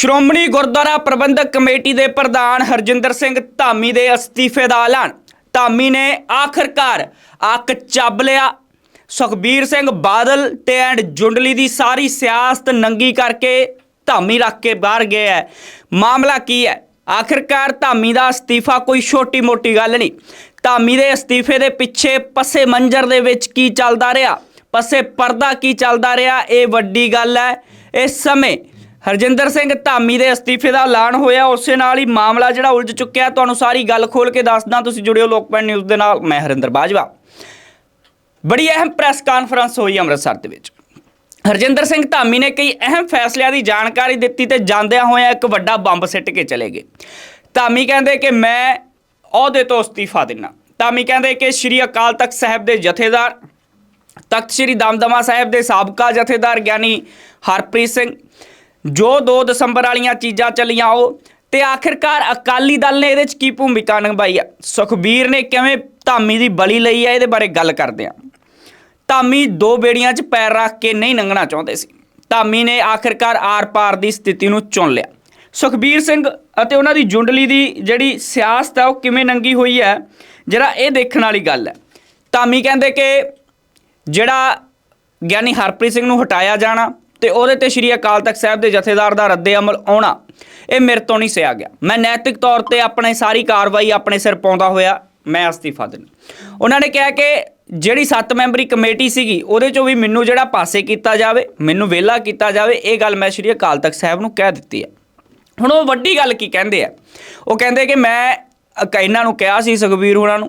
ਸ਼੍ਰੋਮਣੀ ਗੁਰਦੁਆਰਾ ਪ੍ਰਬੰਧਕ committee ਦੇ ਪ੍ਰਧਾਨ ਹਰਜਿੰਦਰ ਸਿੰਘ ਧਾਮੀ ਦੇ ਅਸਤੀਫੇ ਦਾ ਐਲਾਨ। ਧਾਮੀ ਨੇ ਆਖਰਕਾਰ ਅੱਕ ਚੱਬ ਲਿਆ। ਸੁਖਬੀਰ ਸਿੰਘ ਬਾਦਲ ਤੇ ਐਂਡ ਜੁੰਡਲੀ ਦੀ ਸਾਰੀ ਸਿਆਸਤ ਨੰਗੀ ਕਰਕੇ ਧਾਮੀ ਰੱਖ ਕੇ ਬਾਹਰ ਗਏ ਹੈ ਮਾਮਲਾ ਕੀ ਹੈ ਆਖਰਕਾਰ ਧਾਮੀ ਦਾ ਅਸਤੀਫਾ ਕੋਈ ਛੋਟੀ ਮੋਟੀ ਗੱਲ ਨਹੀਂ। ਧਾਮੀ ਦੇ ਅਸਤੀਫੇ ਦੇ ਪਿੱਛੇ ਪੱਸੇ ਮੰਜ਼ਰ ਦੇ ਵਿੱਚ ਕੀ ਚੱਲਦਾ ਰਿਹਾ? ਪੱਸੇ ਪਰਦਾ ਕੀ ਚੱਲਦਾ ਰਿਹਾ? ਇਹ ਵੱਡੀ ਗੱਲ ਹੈ ਇਸ ਸਮੇਂ ਹਰਜਿੰਦਰ ਸਿੰਘ ਧਾਮੀ ਦੇ ਅਸਤੀਫੇ ਦਾ ਐਲਾਨ ਹੋਇਆ। ਉਸੇ ਨਾਲ ਹੀ ਮਾਮਲਾ ਜਿਹੜਾ ਉਲਝ ਚੁੱਕਿਆ ਤੁਹਾਨੂੰ ਸਾਰੀ ਗੱਲ ਖੋਲ ਕੇ ਦੱਸਦਾ। ਤੁਸੀਂ ਜੁੜਿਓ ਲੋਕਪੈਨ ਨਿਊਜ਼ ਦੇ ਨਾਲ, ਮੈਂ ਹਰਿੰਦਰ ਬਾਜਵਾ। ਬੜੀ ਅਹਿਮ ਪ੍ਰੈਸ ਕਾਨਫਰੰਸ ਹੋਈ ਅੰਮ੍ਰਿਤਸਰ ਦੇ ਵਿੱਚ। ਹਰਜਿੰਦਰ ਸਿੰਘ ਧਾਮੀ ਨੇ ਕਈ ਅਹਿਮ ਫੈਸਲਿਆਂ ਦੀ ਜਾਣਕਾਰੀ ਦਿੱਤੀ ਤੇ ਜਾਂਦਿਆਂ ਹੋਇਆਂ ਇੱਕ ਵੱਡਾ ਬੰਬ ਸਿੱਟ ਕੇ ਚਲੇ ਗਏ। ਧਾਮੀ ਕਹਿੰਦੇ ਕਿ ਮੈਂ ਅਹੁਦੇ ਤੋਂ ਅਸਤੀਫਾ ਦਿੰਨਾ। ਧਾਮੀ ਕਹਿੰਦੇ ਕਿ ਸ਼੍ਰੀ ਅਕਾਲ ਤਖਤ ਸਾਹਿਬ ਦੇ ਜਥੇਦਾਰ, ਤਖਤ ਸ੍ਰੀ ਦਮਦਮਾ ਸਾਹਿਬ ਦੇ ਸਾਬਕਾ ਜਥੇਦਾਰ ਗਿਆਨੀ ਹਰਪ੍ਰੀਤ ਸਿੰਘ ਜੋ 2 ਦਸੰਬਰ ਵਾਲੀਆਂ ਚੀਜ਼ਾਂ ਚੱਲੀਆਂ ਉਹ, ਤੇ ਆਖਿਰਕਾਰ ਅਕਾਲੀ ਦਲ ਨੇ ਇਹਦੇ ਚ ਕੀ ਭੂਮਿਕਾ ਨਿਭਾਈ ਆ? ਸੁਖਬੀਰ ਨੇ ਕਿਵੇਂ ਧਾਮੀ ਦੀ ਬਲੀ ਲਈ ਆ? ਇਹਦੇ ਬਾਰੇ ਗੱਲ ਕਰਦੇ ਆ। ਧਾਮੀ ਦੋ ਬੇੜੀਆਂ 'ਚ ਪੈਰ ਰੱਖ ਕੇ ਨਹੀਂ ਲੰਘਣਾ ਚਾਹੁੰਦੇ ਸੀ। ਧਾਮੀ ਨੇ ਆਖਿਰਕਾਰ ਆਰ-ਪਾਰ ਦੀ ਸਥਿਤੀ ਨੂੰ ਚੁਣ ਲਿਆ। ਸੁਖਬੀਰ ਸਿੰਘ ਅਤੇ ਉਹਨਾਂ ਦੀ ਜੁੰਡਲੀ ਦੀ ਜਿਹੜੀ ਸਿਆਸਤ ਹੈ ਉਹ ਕਿਵੇਂ ਨੰਗੀ ਹੋਈ ਹੈ ਜਿਹੜਾ ਇਹ ਦੇਖਣ ਵਾਲੀ ਗੱਲ ਹੈ ਧਾਮੀ ਕਹਿੰਦੇ ਕਿ ਜਿਹੜਾ ਗਿਆਨੀ ਹਰਪ੍ਰੀਤ ਸਿੰਘ ਨੂੰ ਹਟਾਇਆ ਜਾਣਾ ਤੇ ਉਹਦੇ ਤੇ ਸ਼੍ਰੀ ਅਕਾਲ ਤਖਤ ਸਾਹਿਬ ਦੇ ਜਥੇਦਾਰ ਦਾ ਰੱਦੇ ਅਮਲ ਆਉਣਾ, ਇਹ ਮੇਰੇ ਤੋਂ ਨਹੀਂ ਸਿਆ ਗਿਆ। ਮੈਂ ਨੈਤਿਕ ਤੌਰ ਤੇ ਆਪਣੇ ਸਾਰੀ ਕਾਰਵਾਈ ਆਪਣੇ ਸਿਰ ਪਾਉਂਦਾ ਹੋਇਆ, ਮੈਂ ਅਸਤੀਫਾ ਦਿੰਦਾ ਉਹਨਾਂ ਨੇ ਕਿਹਾ ਕਿ ਜਿਹੜੀ 7 ਮੈਂਬਰੀ ਕਮੇਟੀ ਸੀਗੀ, ਉਹਦੇ ਚੋਂ ਵੀ ਮੈਨੂੰ ਜਿਹੜਾ ਪਾਸੇ ਕੀਤਾ ਜਾਵੇ, ਮੈਨੂੰ ਵਿਹਲਾ ਕੀਤਾ ਜਾਵੇ, ਇਹ ਗੱਲ ਮੈਂ ਸ਼੍ਰੀ ਅਕਾਲ ਤਖਤ ਸਾਹਿਬ ਨੂੰ ਕਹਿ ਦਿੱਤੀ ਹੈ। ਹੁਣ ਉਹ ਵੱਡੀ ਗੱਲ ਕੀ ਕਹਿੰਦੇ ਆ? ਉਹ ਕਹਿੰਦੇ ਕਿ ਮੈਂ ਇਹਨਾਂ ਨੂੰ ਕਿਹਾ ਸੀ, ਸੁਖਬੀਰ ਹੋਣਾ ਨੂੰ,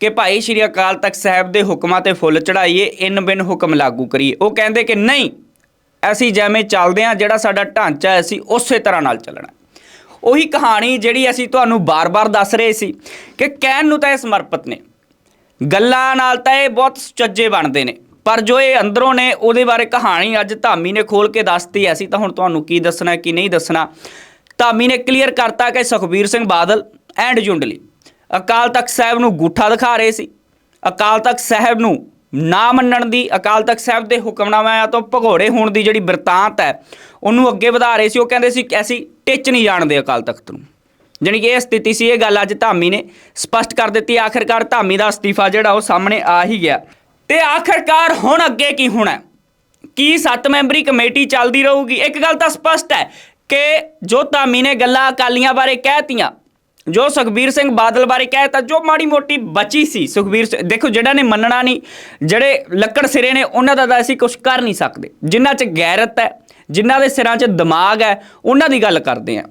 ਕਿ ਭਾਈ ਸ਼੍ਰੀ ਅਕਾਲ ਤਖਤ ਸਾਹਿਬ ਦੇ ਹੁਕਮਾਂ ਤੇ ਫੁੱਲ ਚੜਾਈਏ ਇਨ ਬਿਨ ਹੁਕਮ ਲਾਗੂ ਕਰੀਏ। ਉਹ ਕਹਿੰਦੇ ਕਿ ਨਹੀਂ ਅਸੀਂ ਜਿਵੇਂ ਚੱਲਦੇ ਆ ਜਿਹੜਾ ਸਾਡਾ ਢਾਂਚਾ ਹੈ, ਅਸੀਂ ਉਸੇ ਤਰ੍ਹਾਂ ਨਾਲ ਚੱਲਣਾ ਉਹੀ ਕਹਾਣੀ ਜਿਹੜੀ ਅਸੀਂ ਤੁਹਾਨੂੰ ਬਾਰ-ਬਾਰ ਦੱਸ ਰਹੇ ਸੀ ਕਿ ਕਹਿਣ ਨੂੰ ਤਾਂ ਇਹ ਸਮਰਪਿਤ ਨੇ। ਗੱਲਾਂ ਨਾਲ ਤਾਂ ਇਹ ਬਹੁਤ ਸੁਚੱਜੇ ਬਣਦੇ ਨੇ। ਪਰ ਜੋ ਇਹ ਅੰਦਰੋਂ ਨੇ, ਉਹਦੇ ਬਾਰੇ ਕਹਾਣੀ ਅੱਜ ਧਾਮੀ ਨੇ ਖੋਲ ਕੇ ਦੱਸਤੀ ਐ ਅਸੀਂ ਤਾਂ ਹੁਣ ਤੁਹਾਨੂੰ ਕੀ ਦੱਸਣਾ ਕੀ ਨਹੀਂ ਦੱਸਣਾ। ਧਾਮੀ ਨੇ ਕਲੀਅਰ ਕਰਤਾ ਕਿ ਸੁਖਬੀਰ ਸਿੰਘ ਬਾਦਲ ਐਂਡ ਜੁੰਡਲੀ ਅਕਾਲ ਤਖਤ ਸਾਹਿਬ ਨੂੰ ਗੂਠਾ ਦਿਖਾ ਰਹੇ ਸੀ। ਅਕਾਲ ਤਖਤ ਸਾਹਿਬ ਨੂੰ ਨਾ ਮੰਨਣ ਦੀ ਅਕਾਲ ਤਖਤ ਸਾਹਿਬ ਦੇ ਹੁਕਮਨਾਮਿਆਂ ਤੋਂ ਭਗੌੜੇ ਹੋਣ ਦੀ ਜਿਹੜੀ ਬਿਰਤਾਂਤ ਹੈ, ਉਹਨੂੰ ਅੱਗੇ ਵਧਾ ਰਹੇ ਸੀ, ਉਹ ਕਹਿੰਦੇ ਸੀ ਕਿ ਅਸੀਂ ਟਿੱਚ ਨਹੀਂ ਜਾਣਦੇ ਅਕਾਲ ਤਖਤ ਨੂੰ। ਜਾਣੀ ਕਿ ਇਹ ਸਥਿਤੀ ਸੀ, ਇਹ ਗੱਲ ਅੱਜ ਧਾਮੀ ਨੇ ਸਪਸ਼ਟ ਕਰ ਦਿੱਤੀ, ਆਖਰਕਾਰ ਧਾਮੀ ਦਾ ਅਸਤੀਫਾ ਜਿਹੜਾ ਉਹ ਸਾਹਮਣੇ ਆ ਹੀ ਗਿਆ। ਤੇ ਆਖਰਕਾਰ ਹੁਣ ਅੱਗੇ ਕੀ ਹੋਣਾ ਕੀ ਸੱਤ ਮੈਂਬਰੀ ਕਮੇਟੀ ਚੱਲਦੀ ਰਹੂਗੀ? ਇੱਕ ਗੱਲ ਤਾਂ ਸਪਸ਼ਟ ਹੈ ਕਿ ਜੋ ਧਾਮੀ ਨੇ ਗੱਲਾਂ ਅਕਾਲੀਆਂ ਬਾਰੇ ਕਹਿਤੀਆਂ ਜੋ ਸੁਖਬੀਰ ਸਿੰਘ ਬਾਦਲ ਬਾਰੇ ਕਹਿਤਾ ਜੋ ਮਾੜੀ ਮੋਟੀ ਬਚੀ ਸੀ, ਸੁਖਬੀਰ ਸਿੰਘ- ਦੇਖੋ ਜਿਹੜਾ ਨੇ ਮੰਨਣਾ ਨਹੀਂ, ਜਿਹੜੇ ਲੱਕੜ ਸਿਰੇ ਨੇ, ਉਹਨਾਂ ਦਾ ਤਾਂ ਅਸੀਂ ਕੁਝ ਕਰ ਨਹੀਂ ਸਕਦੇ। ਜਿਨ੍ਹਾਂ 'ਚ ਗੈਰਤ ਹੈ ਜਿਨ੍ਹਾਂ ਦੇ ਸਿਰਾਂ 'ਚ ਦਿਮਾਗ ਹੈ, ਉਹਨਾਂ ਦੀ ਗੱਲ ਕਰਦੇ ਆ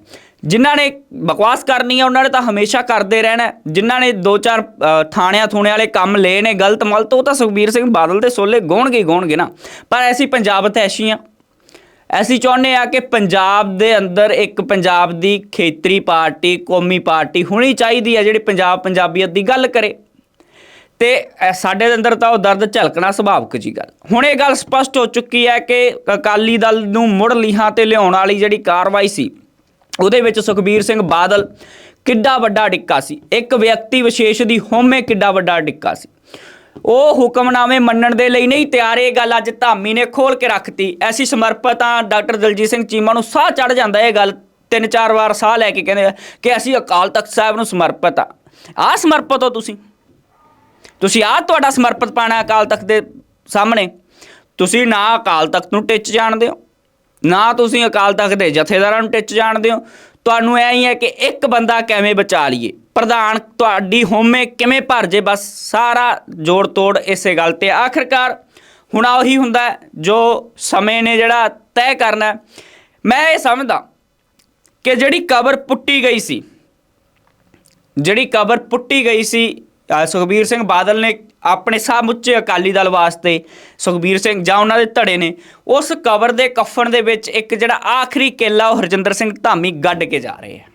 ਜਿਨ੍ਹਾਂ ਨੇ ਬਕਵਾਸ ਕਰਨੀ ਹੈ, ਉਹਨਾਂ ਨੇ ਤਾਂ ਹਮੇਸ਼ਾ ਕਰਦੇ ਰਹਿਣਾ ਜਿਨ੍ਹਾਂ ਨੇ ਦੋ ਚਾਰ ਥਾਣਿਆਂ ਥੂਣੇ ਵਾਲੇ ਕੰਮ ਲਏ ਨੇ, ਗਲਤ ਮਲਤ, ਉਹ ਤਾਂ ਸੁਖਬੀਰ ਸਿੰਘ ਬਾਦਲ ਦੇ ਸੋਲੇ ਗਾਉਣਗੇ ਹੀ ਗਾਉਣਗੇ ਨਾ। ਪਰ ਅਸੀਂ ਪੰਜਾਬ ਤੇ ਐਸ਼ੀਆਂ ਅਸੀਂ ਚਾਹੁੰਦੇ ਆ ਕਿ ਪੰਜਾਬ ਦੇ ਅੰਦਰ ਇੱਕ ਪੰਜਾਬ ਦੀ ਖੇਤਰੀ ਪਾਰਟੀ, ਕੌਮੀ ਪਾਰਟੀ ਹੋਣੀ ਚਾਹੀਦੀ ਹੈ, ਜਿਹੜੀ ਪੰਜਾਬ ਪੰਜਾਬੀਅਤ ਦੀ ਗੱਲ ਕਰੇ। ਤੇ ਸਾਡੇ ਦੇ ਅੰਦਰ ਤਾਂ ਉਹ ਦਰਦ ਝਲਕਣਾ ਸੁਭਾਵਿਕ ਜੀ ਗੱਲ। ਹੁਣ ਇਹ ਗੱਲ ਸਪਸ਼ਟ ਹੋ ਚੁੱਕੀ ਹੈ ਕਿ ਅਕਾਲੀ ਦਲ ਨੂੰ ਮੁੜ ਲੀਹਾਂ ਤੇ ਲਿਆਉਣ ਵਾਲੀ ਜਿਹੜੀ ਕਾਰਵਾਈ ਸੀ, ਉਹਦੇ ਵਿੱਚ ਸੁਖਬੀਰ ਸਿੰਘ ਬਾਦਲ ਕਿੱਡਾ ਵੱਡਾ ਡਿੱਕਾ ਸੀ। ਇੱਕ ਵਿਅਕਤੀ ਵਿਸ਼ੇਸ਼ ਦੀ ਹੋਮੇ ਕਿੱਡਾ ਵੱਡਾ ਡਿੱਕਾ ਸੀ। ਉਹ ਹੁਕਮਨਾਮੇ ਮੰਨਣ ਦੇ ਲਈ ਨਹੀਂ ਤਿਆਰ, ਇਹ ਗੱਲ ਅੱਜ ਧਾਮੀ ਨੇ ਖੋਲ ਕੇ ਰੱਖਤੀ। ਐਸੀ ਸਮਰਪਿਤ ਆ ਡਾਕਟਰ ਦਲਜੀਤ ਸਿੰਘ ਚੀਮਾ ਨੂੰ ਸਾਹ ਚੜ ਜਾਂਦਾ ਇਹ ਗੱਲ। ਤਿੰਨ ਚਾਰ ਵਾਰ ਸਾਹ ਲੈ ਕੇ ਕਹਿੰਦੇ ਕਿ ਅਸੀਂ ਅਕਾਲ ਤਖਤ ਸਾਹਿਬ ਨੂੰ ਸਮਰਪਿਤ ਆ। ਆ ਸਮਰਪਿਤ ਹੋ ਤੁਸੀਂ। ਤੁਸੀਂ ਆ ਤੁਹਾਡਾ ਸਮਰਪਿਤ ਪਾਣਾ ਅਕਾਲ ਤਖਤ ਦੇ ਸਾਹਮਣੇ। ਤੁਸੀਂ ਨਾ ਅਕਾਲ ਤਖਤ ਨੂੰ ਟਿੱਚ ਜਾਣਦੇ ਹੋ, ਨਾ ਤੁਸੀਂ ਅਕਾਲ ਤਖਤ ਦੇ ਜਥੇਦਾਰਾਂ ਨੂੰ ਟਿੱਚ ਜਾਣਦੇ ਹੋ। ਤੁਹਾਨੂੰ ਐ ਹੀ ਹੈ ਕਿ ਇੱਕ ਬੰਦਾ ਕਿਵੇਂ ਬਚਾ ਲਈਏ। ਪ੍ਰਧਾਨ ਤੁਹਾਡੀ ਹੋਮੇ ਕਿਵੇਂ ਭਰ ਜੇ? ਬਸ ਸਾਰਾ ਜੋੜ ਤੋੜ ਇਸੇ ਗੱਲ ਤੇ। ਆਖਰਕਾਰ ਹੁਣ ਉਹੀ ਹੁੰਦਾ ਜੋ ਸਮੇਂ ਨੇ ਜਿਹੜਾ ਤੈਅ ਕਰਨਾ ਮੈਂ ਇਹ ਸਮਝਦਾ ਕਿ ਜਿਹੜੀ ਕਬਰ ਪੁੱਟੀ ਗਈ ਸੀ, ਜਿਹੜੀ ਕਬਰ ਪੁੱਟੀ ਗਈ ਸੀ ਸੁਖਬੀਰ ਸਿੰਘ ਬਾਦਲ ਨੇ ਆਪਣੇ ਸਮੁੱਚੇ ਅਕਾਲੀ ਦਲ ਵਾਸਤੇ, ਸੁਖਬੀਰ ਸਿੰਘ ਜਾਂ ਉਹਨਾਂ ਦੇ ਧੜੇ ਨੇ, ਉਸ ਕਬਰ ਦੇ ਕਫਨ ਦੇ ਵਿੱਚ ਇੱਕ ਜਿਹੜਾ ਆਖਰੀ ਕੇਲਾ ਉਹ ਹਰਜਿੰਦਰ ਸਿੰਘ ਧਾਮੀ ਗੱਡ ਕੇ ਜਾ ਰਹੇ ਆ